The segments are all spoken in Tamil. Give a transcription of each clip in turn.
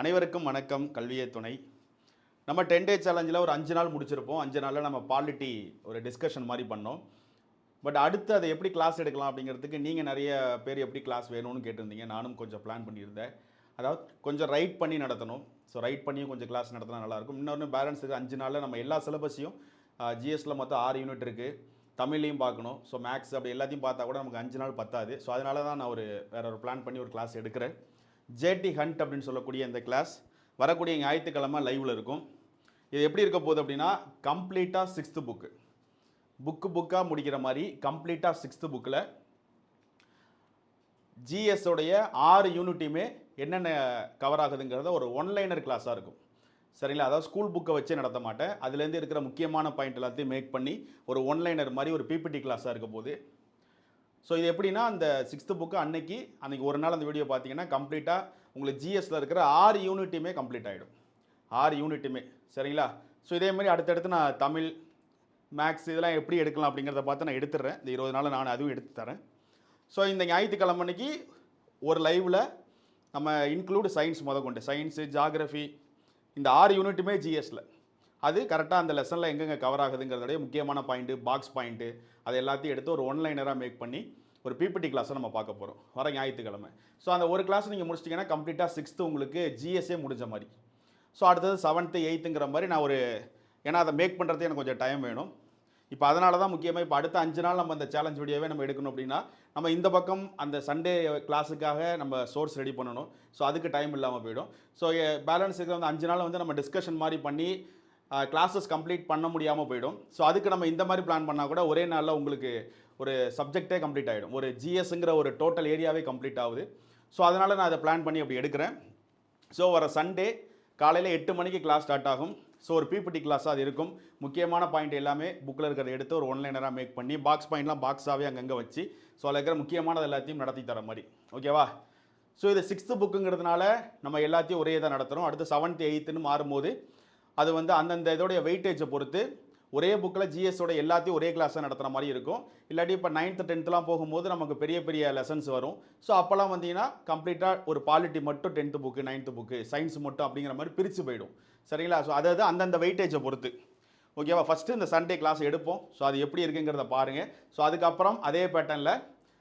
அனைவருக்கும் வணக்கம் கல்வியை துணை. நம்ம டென் டே சேலஞ்சில் ஒரு அஞ்சு நாள் முடிச்சிருப்போம். அஞ்சு நாளில் நம்ம பாலிட்டி ஒரு டிஸ்கஷன் மாதிரி பண்ணோம். பட் அடுத்து அதை எப்படி கிளாஸ் எடுக்கலாம் அப்படிங்கிறதுக்கு நீங்கள் நிறைய பேர் எப்படி கிளாஸ் வேணும்னு கேட்டிருந்தீங்க. நானும் கொஞ்சம் பிளான் பண்ணியிருந்தேன். அதாவது கொஞ்சம் ரைட் பண்ணி நடத்தணும். ஸோ ரைட் பண்ணியும் கொஞ்சம் கிளாஸ் நடத்தினா நல்லாயிருக்கும் இன்னொன்று பேலன்ஸ் இது அஞ்சு நாளில் நம்ம எல்லா சிலபஸையும் ஜிஎஸ்சில் மொத்தம் ஆறு யூனிட் இருக்குது தமிழ்லையும் பார்க்கணும். ஸோ மேக்ஸ் அப்படி எல்லாத்தையும் பார்த்தா கூட நமக்கு அஞ்சு நாள் பத்தாது. ஸோ அதனால தான் நான் ஒரு வேற ஒரு பிளான் பண்ணி ஒரு கிளாஸ் எடுக்கிறேன். ஜேடி ஹண்ட் அப்படின்னு சொல்லக்கூடிய இந்த கிளாஸ் வரக்கூடிய ஞாயிற்றுக்கிழமை லைவில் இருக்கும். இது எப்படி இருக்க போகுது அப்படின்னா கம்ப்ளீட்டாக சிக்ஸ்த்து புக்கு புக்கு புக்காக முடிக்கிற மாதிரி கம்ப்ளீட்டாக சிக்ஸ்த்து புக்கில் ஜிஎஸ்ஸோடைய ஆறு யூனிட்டையுமே என்னென்ன கவர் ஆகுதுங்கிறத ஒரு ஒன்லைனர் கிளாஸாக இருக்கும். சரிங்களா? அதாவது ஸ்கூல் புக்கை வச்சே நடத்த மாட்டேன். அதுலேருந்து இருக்கிற முக்கியமான பாயிண்ட் எல்லாத்தையும் மேக் பண்ணி ஒரு ஒன்லைனர் மாதிரி ஒரு பிபிடி கிளாஸாக இருக்க போகுது. ஸோ இது எப்படின்னா அந்த சிக்ஸ்த்து புக்கு அன்னைக்கு அன்றைக்கி ஒரு நாள் அந்த வீடியோ பார்த்தீங்கன்னா கம்ப்ளீட்டாக உங்களுக்கு ஜிஎஸ்சில் இருக்கிற ஆறு யூனிட்டுமே கம்ப்ளீட் ஆகிடும் ஆறு யூனிட்டுமே சரிங்களா? ஸோ இதே மாதிரி அடுத்தடுத்து நான் தமிழ் மேக்ஸ் இதெல்லாம் எப்படி எடுக்கலாம் அப்படிங்கிறத பார்த்து நான் எடுத்துடுறேன். இந்த இருபது நாள் நான் அதுவும் எடுத்து தரேன். ஸோ இந்த ஞாயிற்றுக்கிழமை அன்னைக்கு ஒரு லைவில் நம்ம இன்க்ளூடு சயின்ஸ் முத கொண்டு சயின்ஸு ஜாகிரஃபி இந்த ஆறு யூனிட்டுமே ஜிஎஸ்சில் அது கரெக்டாக அந்த லெசனில் எங்கெங்கே கவர் ஆகுதுங்கிறதோடைய முக்கியமான பாயிண்ட்டு பாக்ஸ் பாயிண்ட்டு அது எல்லாத்தையும் எடுத்து ஒரு ஒன்லைனராக மேக் பண்ணி ஒரு பிபிடி கிளாஸை நம்ம பார்க்க போகிறோம் வர ஞாயிற்றுக்கிழமை. ஸோ அந்த ஒரு கிளாஸ் நீங்கள் முடிச்சிட்டிங்கன்னா கம்ப்ளீட்டாக சிக்ஸ்த்து உங்களுக்கு ஜிஎஸ்ஏ முடிஞ்ச மாதிரி. ஸோ அடுத்தது செவன்த்து எயித்துங்கிற மாதிரி நான் ஒரு ஏன்னா அதை மேக் பண்ணுறதுக்கு எனக்கு கொஞ்சம் டைம் வேணும். இப்போ அதனால தான் முக்கியமாக இப்போ அடுத்த அஞ்சு நாள் நம்ம அந்த சேலஞ்ச் வீடியோவே நம்ம எடுக்கணும் அப்படின்னா நம்ம இந்த பக்கம் அந்த சண்டே கிளாஸுக்காக நம்ம சோர்ஸ் ரெடி பண்ணணும். ஸோ அதுக்கு டைம் இல்லாமல் போயிடும். ஸோ பேலன்ஸ் இருக்கிற வந்து அஞ்சு நாள் வந்து நம்ம டிஸ்கஷன் மாதிரி பண்ணி கிளாஸஸ் கம்ப்ளீட் பண்ண முடியாமல் போயிடும். ஸோ அதுக்கு நம்ம இந்த மாதிரி பிளான் பண்ணால் கூட ஒரே நாளில் உங்களுக்கு ஒரு சப்ஜெக்டே கம்ப்ளீட் ஆகிடும் ஒரு ஜிஎஸ்ங்கிற ஒரு டோட்டல் ஏரியாவே கம்ப்ளீட் ஆகுது. ஸோ அதனால் நான் அதை பிளான் பண்ணி அப்படி எடுக்கிறேன். ஸோ வர சண்டே காலையில் எட்டு மணிக்கு கிளாஸ் ஸ்டார்ட் ஆகும். ஸோ ஒரு பிபிடி கிளாஸாக அது இருக்கும். முக்கியமான பாயிண்ட் எல்லாமே புக்கில் இருக்கிறத எடுத்து ஒரு ஒன்லைனராக மேக் பண்ணி பாக்ஸ் பாயிண்ட்லாம் பாக்ஸாகவே அங்கங்கே வச்சு ஸோ அதில் இருக்கிற முக்கியமானது எல்லாத்தையும் நடத்தி தர மாதிரி. ஓகேவா ஸோ இது சிக்ஸ்த்து புக்குங்கிறதுனால நம்ம எல்லாத்தையும் ஒரே இதாக நடத்துகிறோம் அடுத்து செவன்த் எயித்துன்னு மாறும்போது அது வந்து அந்தந்த இதோடைய வெயிட்டேஜை பொறுத்து ஒரே புக்கில் ஜிஎஸோட எல்லாத்தையும் ஒரே கிளாஸாக நடத்துகிற மாதிரி இருக்கும். இல்லாட்டி இப்போ நைன்த்து டென்த்துலாம் போகும்போது நமக்கு பெரிய பெரிய லெசன்ஸ் வரும். ஸோ அப்போல்லாம் வந்தீங்கன்னா கம்ப்ளீட்டாக ஒரு பாலிட்டி மட்டும் tenth book ninth book science மட்டும் அப்படிங்கிற மாதிரி பிரித்து போயிடும். சரிங்களா? ஸோ அதாவது அந்தந்த வெயிட்டேஜை பொறுத்து. ஓகேவா ஃபஸ்ட்டு இந்த சண்டே கிளாஸ் எடுப்போம். ஸோ அது எப்படி இருக்குங்கிறத பாருங்கள் ஸோ அதுக்கப்புறம் அதே பேட்டர்னில்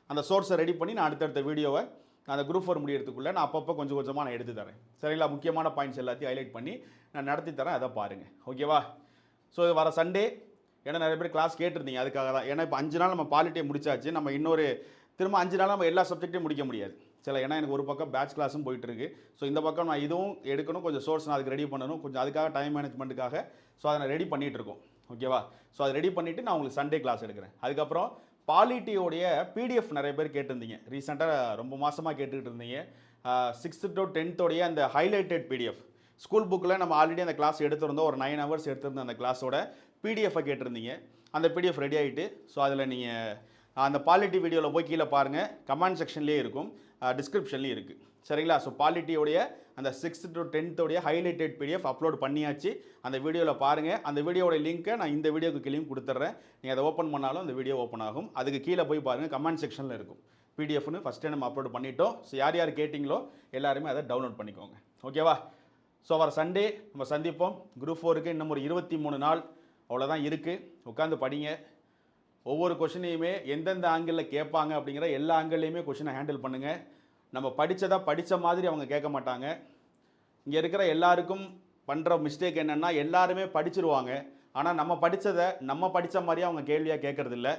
அந்த சோர்ஸை ரெடி பண்ணி நான் அடுத்தடுத்த வீடியோவை அந்த குரூப் ஃபோர் முடியறதுக்குள்ளே நான் அப்பப்போ கொஞ்சம் கொஞ்சமாக நான் எடுத்து தரேன். சரிங்களா? முக்கியமான பாயிண்ட்ஸ் எல்லாத்தையும் ஹைலைட் பண்ணி நான் நடத்தி தரேன் அதை பாருங்கள் ஓகேவா ஸோ இது வர சண்டே ஏன்னா நிறைய பேர் கிளாஸ் கேட்டிருந்தீங்க அதுக்காக தான். ஏன்னா இப்போ அஞ்சு நாள் நம்ம பாலிட்டியை முடிச்சாச்சு. நம்ம இன்னொரு திரும்ப அஞ்சு நாள் நம்ம எல்லா சப்ஜெக்ட்டையும் முடிக்க முடியாது. சில ஏன்னா எனக்கு ஒரு பக்கம் பேட்ச் கிளாஸும் போயிட்டுருக்கு ஸோ இந்த பக்கம் நான் இதுவும் எடுக்கணும். கொஞ்சம் சோர்ஸ் நான் அதுக்கு ரெடி பண்ணணும். கொஞ்சம் அதுக்காக டைம் மேனேஜ்மெண்ட்டுக்காக ஸோ அதை நான் ரெடி பண்ணிகிட்டு இருக்கோம். ஓகேவா ஸோ அதை ரெடி பண்ணிவிட்டு நான் உங்களுக்கு சண்டே கிளாஸ் எடுக்கிறேன். அதுக்கப்புறம் பாலிட்டியோடைய பிடிஎஃப் நிறைய பேர் கேட்டிருந்தீங்க. ரீசெண்டாக ரொம்ப மாதமாக கேட்டுக்கிட்டு இருந்தீங்க. சிக்ஸ்த்து டு டென்த்தோடைய அந்த ஹைலைட்டட் பிடிஎஃப் ஸ்கூல் புக்கில் நம்ம ஆல்ரெடி அந்த கிளாஸ் எடுத்திருந்தோம். ஒரு நைன் ஹவர்ஸ் எடுத்திருந்த அந்த கிளாஸோட பிடிஎஃபை கேட்டிருந்தீங்க. அந்த பிடிஎஃப் ரெடி ஆகிட்டு ஸோ அதில் நீங்கள் அந்த பாலிட்டி வீடியோவில் போய் கீழே பாருங்கள் கமெண்ட் செக்ஷன்லேயே இருக்கும். டிஸ்கிரிப்ஷன்லேயும் இருக்குது சரிங்களா? ஸோ பாலிட்டியோடைய அந்த சிக்ஸ்த் டு டென்த்தோடைய ஹைலைட்டட் பிடிஎஃப் அப்லோட் பண்ணியாச்சு. அந்த வீடியோவில் பாருங்கள் அந்த வீடியோட லிங்க்கை நான் இந்த வீடியோக்கு கீழேயும் கொடுத்துட்றேன். நீங்கள் அதை ஓப்பன் பண்ணாலும் அந்த வீடியோ ஓப்பன் ஆகும். அதுக்கு கீழே போய் பாருங்கள் கமெண்ட் செக்ஷனில் இருக்கும். பிடிஎஃப்னு ஃபஸ்ட்டே நம்ம அப்லோட் பண்ணிட்டோம். ஸோ யார் யார் கேட்டிங்களோ எல்லாருமே அதை டவுன்லோட் பண்ணிக்கோங்க. ஓகேவா ஸோ வர சண்டே நம்ம சந்திப்போம். குரூப் ஃபோருக்கு இன்னும் ஒரு இருபத்தி மூணு நாள் அவ்வளோதான் இருக்குது உட்காந்து படிங்க. ஒவ்வொரு கொஷினையுமே எந்தெந்த ஆங்கிளில் கேட்பாங்க அப்படிங்கிற எல்லா ஆங்கிள்லையுமே கொஷினை ஹேண்டில் பண்ணுங்கள் நம்ம படித்ததை படித்த மாதிரி அவங்க கேட்க மாட்டாங்க. இங்கே இருக்கிற எல்லாருக்கும் பண்ணுற மிஸ்டேக் என்னென்னா எல்லாருமே படிச்சிருவாங்க. ஆனால் நம்ம படித்ததை நம்ம படித்த மாதிரியே அவங்க கேள்வியாக கேட்குறதில்ல.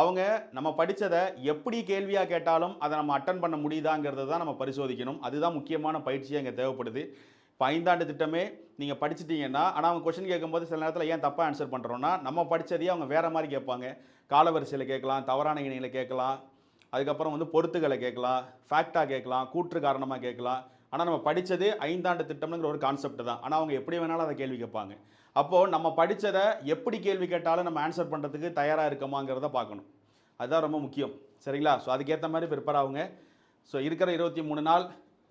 அவங்க நம்ம படித்ததை எப்படி கேள்வியாக கேட்டாலும் அதை நம்ம அட்டன் பண்ண முடியுதாங்கிறத தான் நம்ம பரிசோதிக்கணும். அதுதான் முக்கியமான பயிற்சியாக இங்கே தேவைப்படுது. இப்போ ஐந்தாண்டு திட்டமே நீங்கள் படிச்சிட்டிங்கன்னா ஆனால் அவங்க கொஷின் கேட்கும்போது சில நேரத்தில் ஏன் தப்பாக ஆன்சர் பண்ணுறோன்னா நம்ம படித்ததையே அவங்க வேறு மாதிரி கேட்பாங்க. காலவரிசையில் கேட்கலாம் தவறான இணையில் கேட்கலாம். அதுக்கப்புறம் வந்து பொருத்துகளை கேட்கலாம் ஃபேக்டாக கேட்கலாம் கூற்று காரணமாக கேட்கலாம். ஆனால் நம்ம படித்தது ஐந்தாண்டு திட்டம்ங்கிற ஒரு கான்செப்ட் தான். ஆனால் அவங்க எப்படி வேணாலும் அதை கேள்வி கேட்பாங்க. அப்போது நம்ம படித்ததை எப்படி கேள்வி கேட்டாலும் நம்ம ஆன்சர் பண்ணுறதுக்கு தயாராக இருக்கமாங்கிறத பார்க்கணும். அதுதான் ரொம்ப முக்கியம். சரிங்களா? ஸோ அதுக்கேற்ற மாதிரி ப்ரிப்பேர் ஆகுங்க. ஸோ இருக்கிற இருபத்தி மூணு நாள்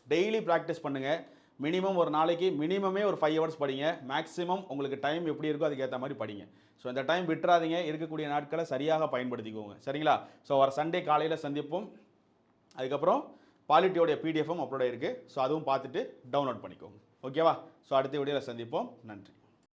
டெய்லி ப்ராக்டிஸ் பண்ணுங்கள் மினிமம் ஒரு நாளைக்கு மினிமமே ஒரு ஃபைவ் ஹவர்ஸ் படிங்க. மேக்ஸிமம் உங்களுக்கு டைம் எப்படி இருக்கோ அதுக்கேற்ற மாதிரி படிங்க. ஸோ இந்த டைம் விட்டுறாதீங்க. இருக்கக்கூடிய நாட்களை சரியாக பயன்படுத்திக்கோங்க. சரிங்களா? ஸோ வர சண்டே காலையில் சந்திப்போம். அதுக்கப்புறம் பாலிட்டியோடைய பிடிஎஃப்பும் அப்லோட் இருக்குது ஸோ அதுவும் பார்த்துட்டு டவுன்லோட் பண்ணிக்கோங்க. ஓகேவா ஸோ அடுத்த வீடியோவில் சந்திப்போம். நன்றி.